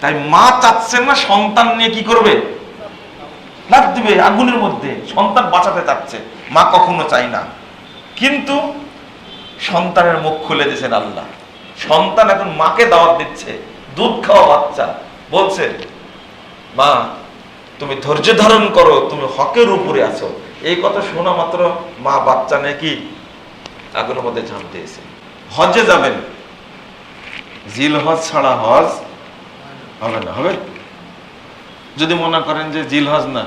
তাই মা চাচ্ছেন না, সন্তান নিয়ে কি করবে? লাভ দিবে আগুনের মধ্যে, সন্তান বাঁচাতে চাচ্ছে। মা কখনো চাই না। কিন্তু সন্তানের মুখ খুলে দিয়েছেন আল্লাহ। সন্তান এখন মাকে দাওয়াত দিচ্ছে, দুধ খাওয়া বাচ্চা। বলছে, মা, তুমি ধৈর্য ধারণ করো, তুমি হকের উপরে আছো। এই কথা শোনা মাত্র মা বাচ্চা নাকি আগুনের মধ্যে ঝাঁপ দিয়েছে। হজে যাবেন। জিল হজ ছাড়া হজ হবে না, হবে? যদি মনে করেন যে জিল হজ না,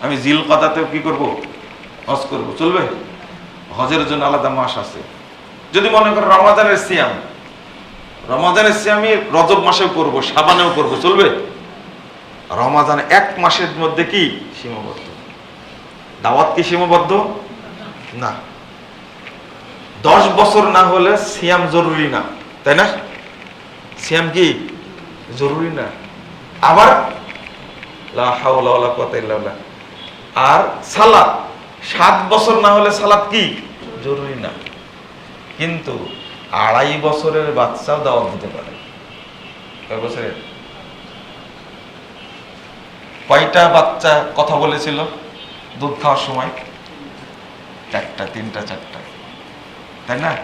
আমি জিল কথাতেও কি করব? হজ করব, চলবে? হজের জন্য আলাদা মাস আছে। যদি মনে করেন রমাজানের সিয়াম, রমাজানের সিয়ামই রজব মাসেও করব, সাবানেও করব, চলবে? রমাজান এক মাসের মধ্যে কি? সীমাবদ্ধ। দাওয়াত কি সীমাবদ্ধ? না। দশ বছর না হলে সিয়াম জরুরি না, তাই না? সিয়াম কি? জরুরি না। আবার। আর সালাত, সাত বছর না হলে সালাত কি? জরুরি না। কিন্তু আড়াই বছরের বাচ্চাও দাওয়াত দিতে পারে। কয় বছরের? কয়টা বাচ্চা কথা বলেছিল দুধ খাওয়ার সময়? চারটা, তিনটা, চারটা। তাই না?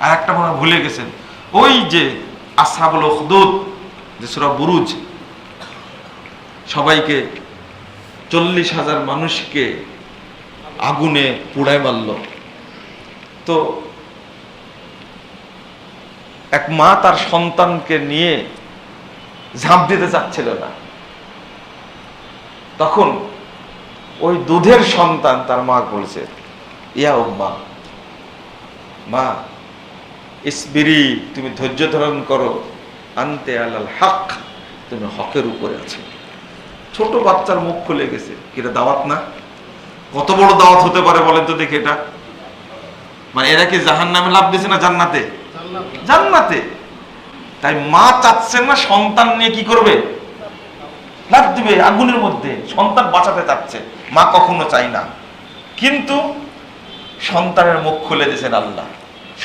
আর একটা মনে ভুলে গেছেন। ওই যে আসাবল দুধ যে সুরা বুরুজ, সবাইকে চল্লিশ হাজার মানুষকে আগুনে পুড়ায় মারল। তো এক মা তার সন্তানকে নিয়ে ঝাঁপ দিতে চাচ্ছিল না। তখন ওই দুধের সন্তান তার মা বলছে, ইয়া উম্মা, মা ইসবিরি, তুমি ধৈর্য ধারণ করো। আনতে আলাল হক, তুমি হকের উপরে আছো। ছোট বাচ্চার মুখ খুলে গেছে। এটা দাওয়াত না? কত বড় দাওয়াত হতে পারে বলেন তো দেখি এটা। মানে এরা কি জাহান নামে লাভ দিছে না জান্নাতে? জান্নাতে। তাই মা চাচ্ছেন না সন্তান নিয়ে কি করবে? লাভ দিবে আগুনের মধ্যে। সন্তান বাঁচাতে চাচ্ছে। মা কখনো চাই না। কিন্তু সন্তানের মুখ খুলে দিয়েছেন আল্লাহ।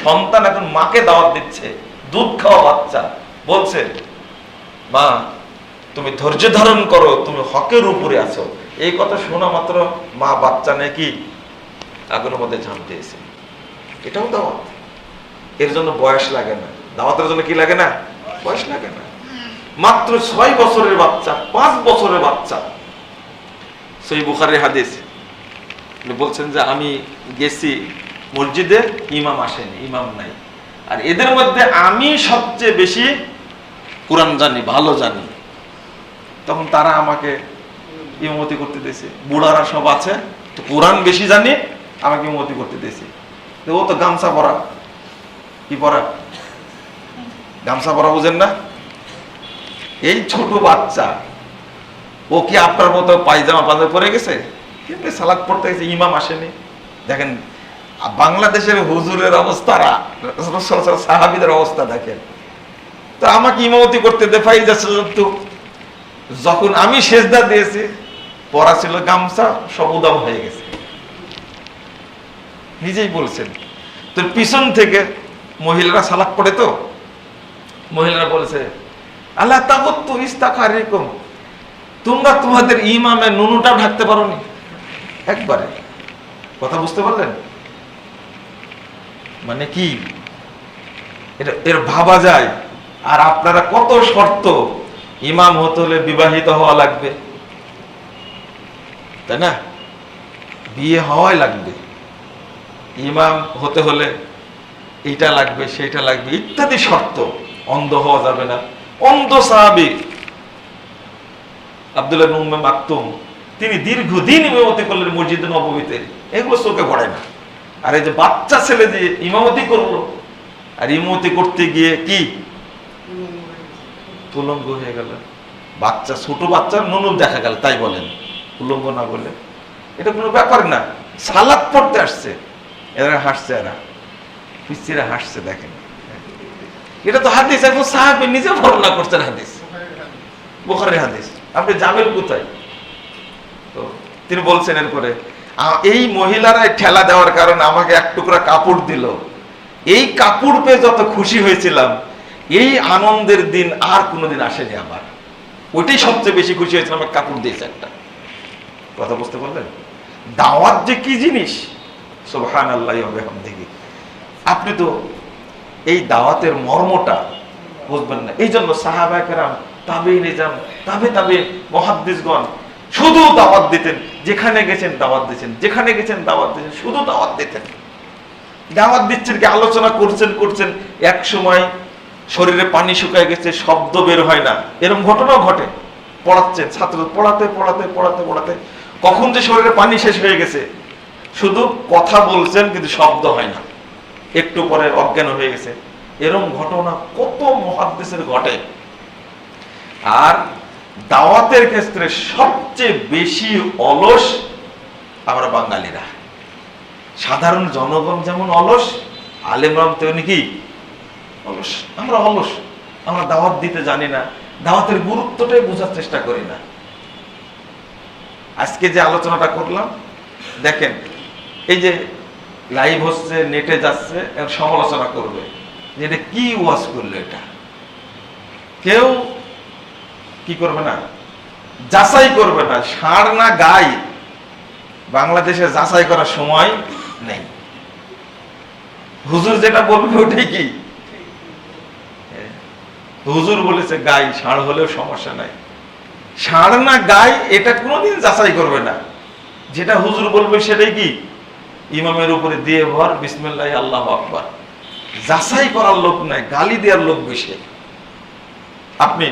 সন্তান এখন মাকে দাওয়াত দিচ্ছে, দুধ খাওয়া বাচ্চা, বলছে, মা, তুমি ধৈর্য ধারণ করো, তুমি হকের উপরে আছো। এই কথা শোনা মাত্র মা বাচ্চা নাকি আগুনের মধ্যে ঝাঁপ দিয়েছে। এটাও দাওয়াত। এর জন্য বয়স লাগে না। দাওয়াতের জন্য কি লাগে না? বয়স লাগে না। মাত্র ছয় বছরের বাচ্চা, পাঁচ বছরের বাচ্চা। সেই বুখারের হাদিস। বলছেন যে, আমি গেছি মসজিদে ইমাম আসেনি, ইমাম নাই। আর এদের মধ্যে আমি সবচেয়ে বেশি কোরআন জানি, ভালো জানি। তখন তারা আমাকে ইমামতি করতে দিয়েছে। বুড়ারা সব আছে, তো কোরআন বেশি জানি, আমাকে ইমামতি করতে দিয়েছে। ও তো গামছা পরা। কি পরা? গামছা পরা বুঝেন না? এই ছোট বাচ্চা, ও কি আপনার মতো পায়জামা পাঞ্জামা পরে গেছে? কিন্তু সালাদ পড়তে গেছে, ইমাম আসেনি। দেখেন বাংলাদেশের হুজুরের অবস্থা আর রাসূলুল্লাহ সাহাবিদের অবস্থা দেখেন। তো আমাকে ইমামতি করতে দেখাই যাচ্ছে যখন আমি সেজদা দিয়েছি পরা ছিল গামছা সব উদাম হয়ে গেছে। নিজেই বলছেন, তো পিছন থেকে মহিলারা সালাক পড়ে তো, মহিলারা বলেছে, আল্লাহ তাবত্তু ইস্তাকারিকুম তোমরা তোমাদের ইমামে নুনুটা ঢাকতে পারোনি? একবারে। কথা বুঝতে পারলেন? মানে কি? এটা এর ভাবা যায়। আর আপনারা কত শর্ত ইমাম হতে হলে বিবাহিত হওয়া লাগবে। তাই না? বিয়ে হওয়াই লাগবে। ইমাম হতে হলে এইটা লাগবে, সেইটা লাগবে, ইত্যাদি শর্ত। অন্ধ হওয়া যাবে না। অন্ধ সাহাবি আব্দুল্লাহ মাকতুম, তিনি দীর্ঘদিন ইমামতি করলেন মসজিদ নবমীতে। এগুলো চোখে পড়ে না। আর এই যে বাচ্চা ছেলে যে ইমামতি করল আর ইমামতি করতে গিয়ে কি? তুলঙ্গ হয়ে গেল। বাচ্চা, ছোট বাচ্চার নুনুল দেখা গেল, তাই বলেন। উলঙ্গ না বলে এটা কোনো ব্যাপার না। সালাদ পড়তে আসছে। এরা হাসছে, এরা পিস্তিরা হাসছে, দেখেন। এটা তো হাদিস, এখন সাহাবি নিজে বর্ণনা করছেন হাদিস। বুখারের হাদিস। আপনি যাবেন কোথায়? তো তিনি বলছেন এরপরে এই মহিলারাই ঠেলা দেওয়ার কারণে আমাকে এক টুকরা কাপড় দিল। এই কাপড় পেয়ে যত খুশি হয়েছিলাম, এই আনন্দের দিন আর কোনোদিন আসেনি আবার ওইটাই সবচেয়ে বেশি খুশি হয়েছিল আমার কাপড় দিয়েছে একটা। কথা বুঝতে পারলেন? দাওয়াত যে কি জিনিস? সোহান আল্লাহ দেখি আপনি তো এই দাওয়াতের মর্মটা বুঝবেন না। এই জন্য সাহাবাকেরাম তাবে নিজাম তাবে তাবে মহাদ্দিসগণ শুধু দাওয়াত দিতেন। যেখানে গেছেন দাওয়াত দিতেন যেখানে গেছেন দাওয়াত দিতেন শুধু দাওয়াত দিতেন। দাওয়াত দিচ্ছেন কি, আলোচনা করছেন করছেন, এক সময় শরীরে পানি শুকায় গেছে, শব্দ বের হয় না। এরকম ঘটনাও ঘটে। পড়াচ্ছেন ছাত্র, পড়াতে পড়াতে পড়াতে পড়াতে। কখন যে শরীরে পানি শেষ হয়ে গেছে, শুধু কথা বলছেন, কিন্তু শব্দ হয় না। একটু পরে অজ্ঞান হয়ে গেছে। এরম ঘটনা কত মহাদ্দেশের ঘটে। আর দাওয়াতের ক্ষেত্রে সবচেয়ে বেশি অলস আমরা বাঙালিরা। সাধারণ জনগণ যেমন অলস আলেমরাম তেমনি কি? অলস। আমরা অলস। আমরা দাওয়াত দিতে জানি না। দাওয়াতের গুরুত্বটাই বোঝার চেষ্টা করি না। আজকে যে আলোচনাটা করলাম, দেখেন, এই যে লাইভ হচ্ছে, নেটে যাচ্ছে সমালোচনা করবে। যে এটা কি ওয়াজ করল এটা? কেউ কি করবে না? যাচাই করবে না। ষাঁড় না গাই, বাংলাদেশে যাচাই করার সময় নেই। হুজুর যেটা বলবে ওটাই কি? হুজুর বলেছে গাই, ষাঁড় হলেও সমস্যা নাই। ষাঁড় না গাই, এটা কোনোদিন যাচাই করবে না। যেটা হুজুর বলবে সেটাই কি? ইমামের উপরে দিয়ে ভর, বিসমিল্লাহ, আল্লাহ আকবার। যাচাই করার লোক নাই, গালি দেওয়ার লোক বেশি। আপনি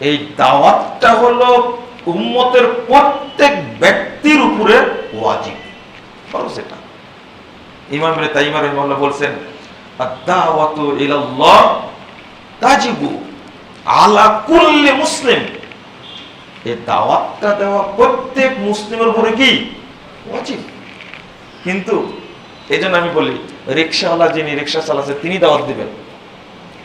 এই দাওয়াতটা হলো উম্মতের প্রত্যেক ব্যক্তির উপরে ওয়াজিব। ফরজ এটা ইমাম তাইমা রাহিমাহুল্লাহ বলছেন, আদ-দাওয়াতু ইলাল্লাহ তাজিবু আলা কুল্লি মুসলিম। এই দাওয়াতটা দেওয়া প্রত্যেক মুসলিমের উপরে কি? ওয়াজিব। কিন্তু এই জন্য আমি বলি রিক্সাওয়ালা যিনি রিক্সা চালাচ্ছে, তিনি দাওয়াত দিবেন।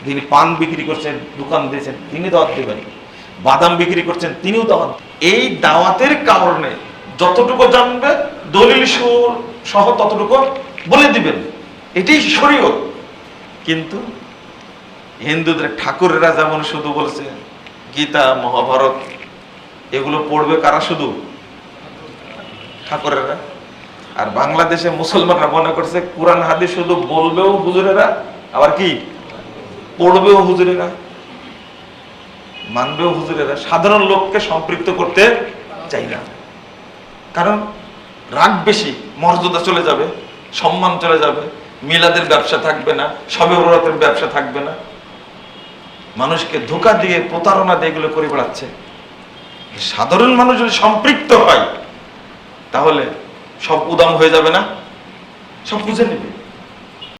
যিনি পান বিক্রি করছেন, দোকান দিয়েছেন, তিনি দাওয়াত দিবেন। বাদাম বিক্রি করছেন, তিনিও দাওয়াত এই দাওয়াতের কারণে যতটুকু জানবে, দলিল সুর সহ ততটুকু বলে দিবেন। এটাই শরীয়ত। কিন্তু হিন্দুদের ঠাকুরেরা যেমন শুধু বলছে, গীতা, মহাভারত, এগুলো পড়বে কারা শুধু? ঠাকুরেরা। আর বাংলাদেশে মুসলমানরা মনে করছে, কোরআন, হাদিস শুধু বলবেও হুজুরেরা, আবার কি? পড়বেও হুজুরেরা। মানবেও হুজুরেরা সাধারণ লোককে সম্পৃক্ত করতে চাই না। কারণ রাগ বেশি, মর্যাদা চলে যাবে, সম্মান চলে যাবে, মিলাদের ব্যবসা থাকবে না, সবে বরাতের ব্যবসা থাকবে না। মানুষকে ধোকা দিয়ে, প্রতারণা দিয়ে এগুলো করে বেড়াচ্ছে। সাধারণ মানুষ যদি সম্পৃক্ত হয়, তাহলে সব উদাম হয়ে যাবে না? সব বুঝে নেবে।